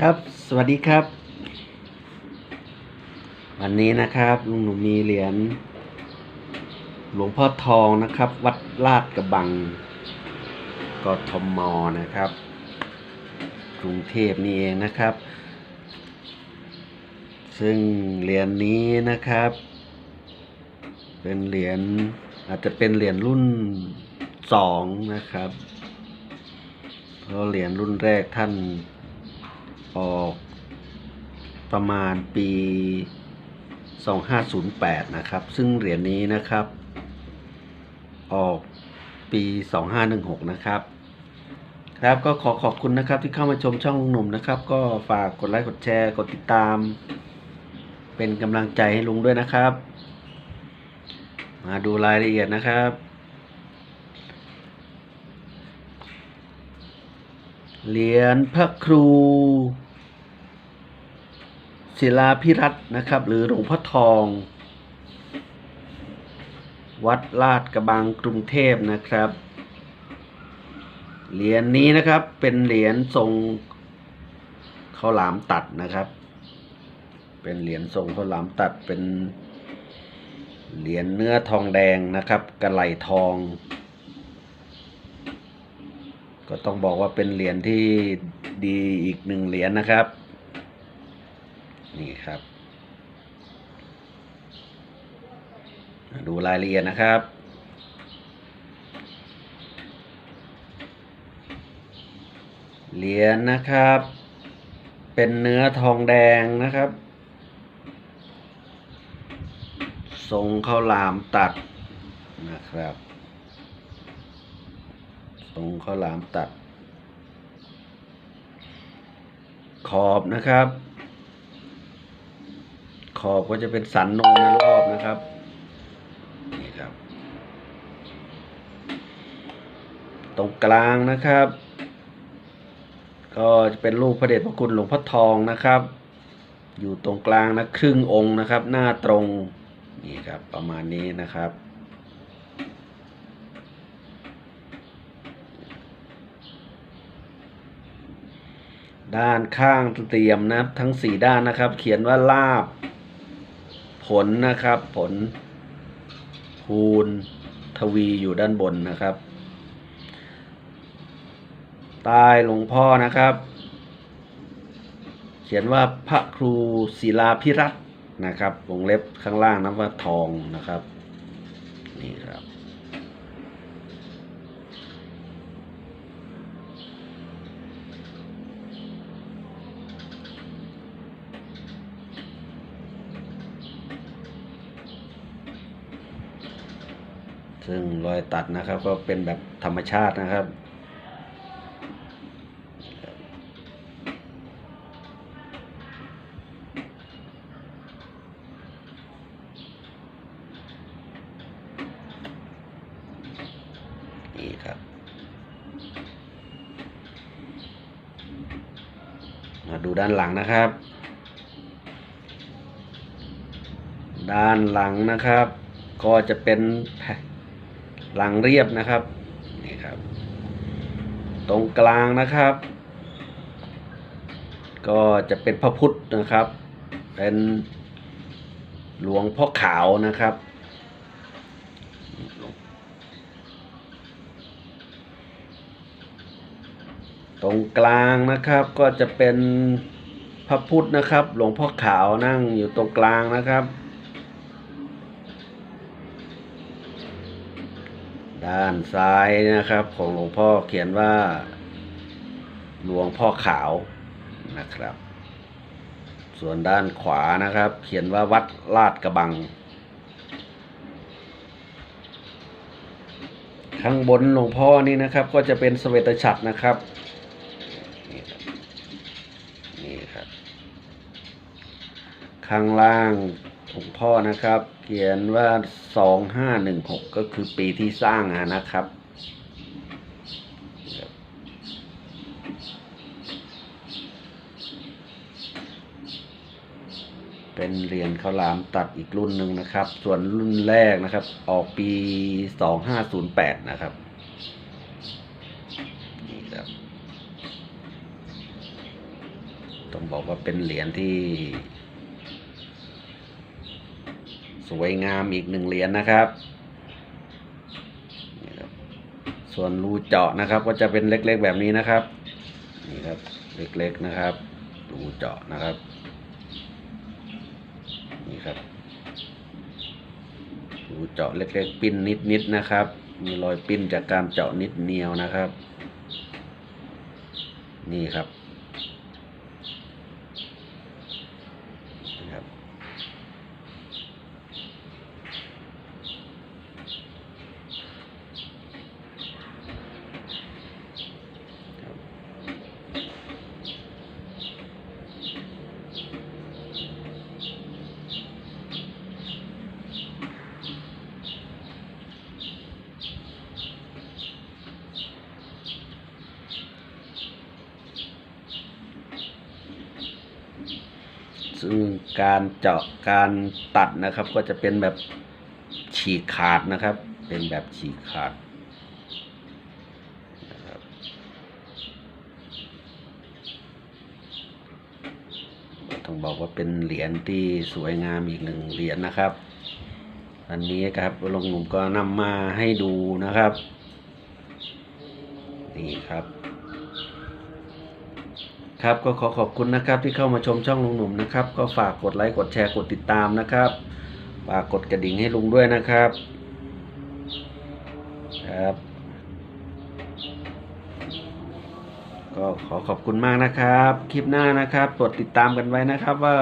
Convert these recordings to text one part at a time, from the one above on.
ครับ สวัสดีครับ วันนี้นะครับลุงหนูมีเหรียญหลวงพ่อทองนะครับ วัดลาดกระบังกทมนะครับ กรุงเทพนี่เองนะครับ ซึ่งเหรียญนี้นะครับ เป็นเหรียญอาจจะเป็นเหรียญรุ่นสองนะครับ เพราะเหรียญรุ่นแรกท่าน ออกประมาณปี 2508 นะครับ ซึ่งเหรียญนี้นะครับ ออกปี 2516 นะครับ ครับก็ขอขอบคุณนะครับที่เข้ามาชมช่องลุงหนุ่มนะครับ ก็ฝากกดไลค์กดแชร์กดติดตาม เป็นกำลังใจให้ลุงด้วยนะครับ มาดูรายละเอียดนะครับเหรียญพระครู ศิลาพิรัตนะครับ หรือหลวงพ่อทอง วัดลาดกระบังกรุงเทพนะครับ เหรียญนี้นะครับเป็นเหรียญทรงข้าวหลามตัดนะครับ เป็นเหรียญทรงข้าวหลามตัดเป็นเหรียญเนื้อทองแดงนะครับ กระไหลทอง ก็ต้องบอกว่าเป็นเหรียญที่ดีอีกหนึ่งเหรียญนะครับ นี่ครับ ดูรายละเอียดนะครับ เหรียญนะครับ เป็นเนื้อทองแดงนะครับ ทรงข้าวหลามตัดนะครับทรงข้าวหลามตัดขอบนะครับ อบก็จะเป็นสันโนในรอบนะครับ นี่ครับ ตรงกลางนะครับ ก็จะเป็นรูปพระเดชพระคุณหลวงพ่อทองนะครับ อยู่ตรงกลางนะครึ่งองค์นะครับ หน้าตรงนี่ครับประมาณนี้นะครับด้านข้างเตรียมนะทั้งสี่ด้านนะครับ เขียนว่าลาบ ผลนะครับ ผลคูณทวีอยู่ด้านบนนะครับ ตายหลวงพ่อนะครับ เขียนว่าพระครูศิลาพิรัตน์นะครับวงเล็บข้างล่างนะว่าทองนะครับ นี่ครับ ซึ่งรอยตัดนะครับก็เป็นแบบธรรมชาตินะครับ นี่ครับมาดูด้านหลังนะครับ ด้านหลังนะครับ ก็จะเป็นแผ่ หลังเรียบนะครับนี่ครับ ตรงกลางนะครับ ก็จะเป็นพระพุทธนะครับ เป็นหลวงพ่อขาวนะครับ ตรงกลางนะครับก็จะเป็นพระพุทธนะครับ หลวงพ่อขาวนั่งอยู่ตรงกลางนะครับ ด้านซ้ายนะครับ ของหลวงพ่อเขียนว่า หลวงพ่อขาวนะครับ ส่วนด้านขวานะครับ เขียนว่าวัดลาดกระบัง ข้างบนหลวงพ่อนี่นะครับ ก็จะเป็นสเวตฉัตรนะครับนี่ครับนี่ครับข้างล่าง หลวงพ่อนะครับ เขียนว่าสองห้าหนึ่งหกก็คือปีที่สร้างอะนะครับ เป็นเหรียญข้าวหลามตัดอีกรุ่นหนึ่งนะครับ ส่วนรุ่นแรกนะครับ ออกปีสองห้าศูนย์แปดนะครับนี่ครับต้องบอกว่าเป็นเหรียญที่ สวยงามอีกหนึ่งเหรียญนะครับนี่ครับ ส่วนรูเจาะนะครับ ก็จะเป็นเล็กๆแบบนี้นะครับ นี่ครับเล็กๆนะครับ รูเจาะนะครับ นี่ครับ รูเจาะเล็กๆ ปิ้นนิดๆนะครับ มีรอยปิ้นจากการเจาะนิดเนียวนะครับ นี่ครับ ซึ่งการเจาะการตัดนะครับ ก็จะเป็นแบบฉีกขาดนะครับ เป็นแบบฉีกขาดนะครับต้องบอกว่าเป็นเหรียญที่สวยงามอีกหนึ่งเหรียญนะครับ อันนี้ครับลงหนุ่มก็นำมาให้ดูนะครับ นี่ครับ ครับก็ขอขอบคุณนะครับที่เข้ามาชมช่องลุงหนุ่มนะครับ ก็ฝากกดไลค์กดแชร์กดติดตามนะครับฝากกดกระดิ่งให้ลุงด้วยนะครับครับ ก็ขอขอบคุณมากนะครับ คลิปหน้านะครับกดติดตามกันไว้นะครับว่า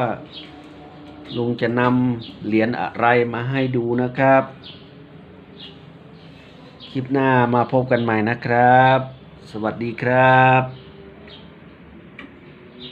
ลุงจะนำเหรียญอะไรมาให้ดูนะครับ คลิปหน้ามาพบกันใหม่นะครับ สวัสดีครับ